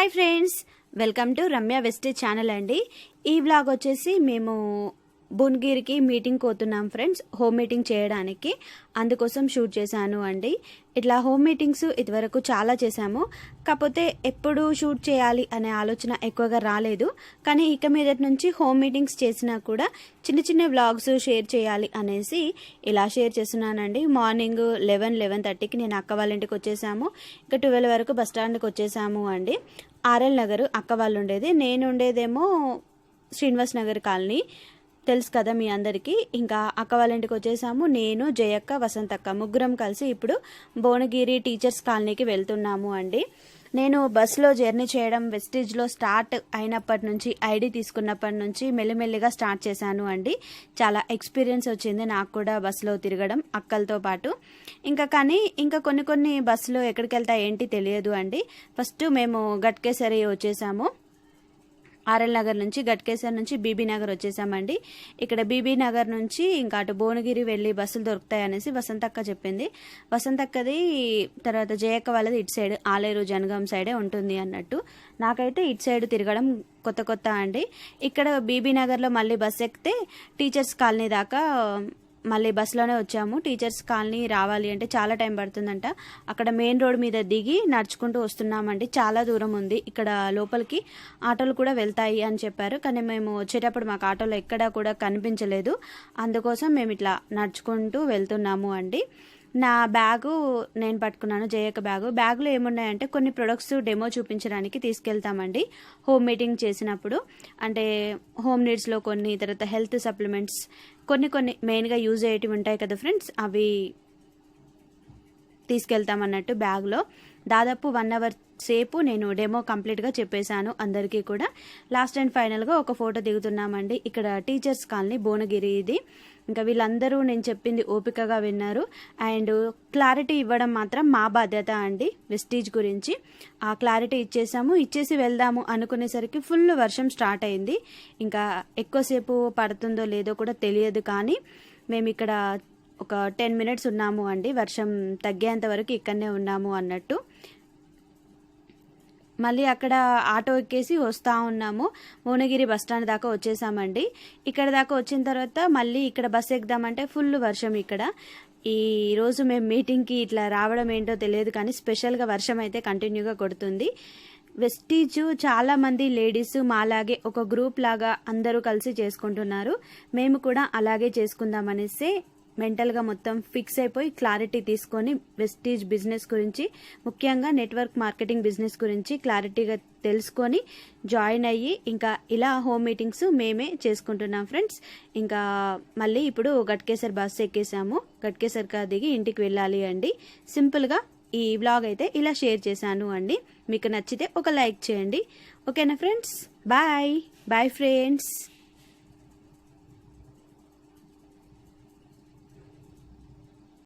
Hi friends. Welcome to Ramya వెస్టే channel అండి. ఈ vlog వచ్చేసి మేము భువనగిరికి మీటింగ్ పోతున్నాం ఫ్రెండ్స్ హోమ్ మీటింగ్ చేయడానికి అందుకోసం షూట్ చేశాను అండి. ఇట్లా హోమ్ మీటింగ్స్ ఇదివరకు చాలా చేశాము. కాకపోతే ఎప్పుడు షూట్ చేయాలి అనే ఆలోచన ఎక్కువగా రాలేదు. కానీ ఇక మీదటి నుంచి హోమ్ మీటింగ్స్ చేసినా కూడా చిన్న చిన్న వ్లాగ్స్ షేర్ చేయాలి అనేసి ఇలా షేర్ చేస్తున్నానండి. మార్నింగ్ లెవెన్ లెవెన్ థర్టీకి నేను అక్క వాళ్ళ ఇంటికి వచ్చేసాము. ఇక ట్వెల్వ్ వరకు బస్ స్టాండ్కి వచ్చేసాము అండి. ఆర్ఎల్ నగర్ అక్క వాళ్ళు ఉండేది. నేను ఉండేదేమో శ్రీనివాస్ నగర్ కాలనీ. తెలుసు కదా మీ అందరికీ. ఇంకా అక్క వాళ్ళ ఇంటికి వచ్చేసాము. నేను జయక్క వసంతక్క ముగ్గురం కలిసి ఇప్పుడు భువనగిరి టీచర్స్ కాలనీకి వెళ్తున్నాము అండి. నేను బస్సులో జర్నీ చేయడం వెస్టేజ్లో స్టార్ట్ అయినప్పటి నుంచి ఐడి తీసుకున్నప్పటి నుంచి మెల్లిమెల్లిగా స్టార్ట్ చేశాను అండి. చాలా ఎక్స్పీరియన్స్ వచ్చింది నాకు కూడా బస్సులో తిరగడం అక్కలతో పాటు. ఇంకా కానీ ఇంకా కొన్ని కొన్ని బస్సులు ఎక్కడికి వెళ్తా ఏంటి తెలియదు అండి. ఫస్ట్ మేము గట్కేసరి వచ్చేసాము. ఆర్ఎల్ నగర్ నుంచి గట్కేసర్ నుంచి బీబీ నగర్ వచ్చేసామండి. ఇక్కడ బీబీ నగర్ నుంచి ఇంకా అటు భువనగిరి వెళ్ళి బస్సులు దొరుకుతాయి అనేసి వసంతక్క చెప్పింది. వసంతక్కది తర్వాత జయక్క వాళ్ళది ఇటు సైడ్ ఆలేరు జనగాం సైడే ఉంటుంది అన్నట్టు. నాకైతే ఇటు సైడ్ తిరగడం కొత్త కొత్త అండి. ఇక్కడ బీబీ నగర్లో మళ్ళీ బస్ ఎక్కితే టీచర్స్ కాలనీ దాకా మళ్ళీ బస్సులోనే వచ్చాము. టీచర్స్ కాలనీ రావాలి అంటే చాలా టైం పడుతుందంట. అక్కడ మెయిన్ రోడ్ మీద దిగి నడుచుకుంటూ వస్తున్నామండి. చాలా దూరం ఉంది. ఇక్కడ లోపలికి ఆటోలు కూడా వెళ్తాయి అని చెప్పారు. కానీ మేము వచ్చేటప్పుడు మాకు ఆటోలు ఎక్కడా కూడా కనిపించలేదు. అందుకోసం మేము ఇట్లా నడుచుకుంటూ వెళ్తున్నాము అండి. నా బ్యాగు నేను పట్టుకున్నాను జయక బ్యాగు. బ్యాగులో ఏమున్నాయంటే కొన్ని ప్రొడక్ట్స్ డెమో చూపించడానికి తీసుకెళ్తామండి. హోమ్ మీటింగ్ చేసినప్పుడు. అంటే హోమ్ నీడ్స్లో కొన్ని తర్వాత హెల్త్ సప్లిమెంట్స్ కొన్ని కొన్ని మెయిన్గా యూజ్ అయ్యేటివి ఉంటాయి కదా ఫ్రెండ్స్ అవి తీసుకెళ్తామన్నట్టు బ్యాగ్లో దాదాపు వన్ అవర్ సేపు నేను డెమో కంప్లీట్గా చెప్పేశాను అందరికీ కూడా. లాస్ట్ అండ్ ఫైనల్గా ఒక ఫోటో దిగుతున్నామండి. ఇక్కడ టీచర్స్ కాలనీ భువనగిరి ఇది ఇంకా వీళ్ళందరూ నేను చెప్పింది ఓపికగా విన్నారు. అండ్ క్లారిటీ ఇవ్వడం మాత్రం మా బాధ్యత అండి వెస్టీజ్ గురించి. ఆ క్లారిటీ ఇచ్చేసాము ఇచ్చేసి వెళ్దాము అనుకునేసరికి ఫుల్ వర్షం స్టార్ట్ అయింది. ఇంకా ఎక్కువసేపు పడుతుందో లేదో కూడా తెలియదు కానీ మేము ఇక్కడ ఒక టెన్ మినిట్స్ ఉన్నాము అండి వర్షం తగ్గేంత వరకు ఇక్కడనే ఉన్నాము అన్నట్టు. మళ్ళీ అక్కడ ఆటో ఎక్కేసి వస్తూ ఉన్నాము. భువనగిరి బస్ స్టాండ్ దాకా వచ్చేసామండి. ఇక్కడ దాకా వచ్చిన తర్వాత మళ్ళీ ఇక్కడ బస్ ఎక్కుదామంటే ఫుల్ వర్షం ఇక్కడ. ఈ రోజు మేము మీటింగ్కి ఇట్లా రావడం ఏంటో తెలియదు కానీ స్పెషల్గా వర్షం అయితే కంటిన్యూగా కొడుతుంది. వెస్టీజ్ చాలామంది లేడీస్ మాలాగే ఒక గ్రూప్ లాగా అందరూ కలిసి చేసుకుంటున్నారు. మేము కూడా అలాగే చేసుకుందామనేసి మెంటల్గా మొత్తం ఫిక్స్ అయిపోయి క్లారిటీ తీసుకొని వెస్టీజ్ బిజినెస్ గురించి ముఖ్యంగా నెట్వర్క్ మార్కెటింగ్ బిజినెస్ గురించి క్లారిటీగా తెలుసుకొని జాయిన్ అయ్యి ఇంకా ఇలా హోమ్ మీటింగ్స్ మేమే చేసుకుంటున్నాం ఫ్రెండ్స్. ఇంకా మళ్ళీ ఇప్పుడు గట్కేసర్ బస్ ఎక్కేసాము. గట్కేసర్ కా దిగి ఇంటికి వెళ్ళాలి అండి. సింపుల్గా ఈ వ్లాగ్ అయితే ఇలా షేర్ చేశాను అండి. మీకు నచ్చితే ఒక లైక్ చేయండి. ఓకేనా ఫ్రెండ్స్? బాయ్. Bye friends.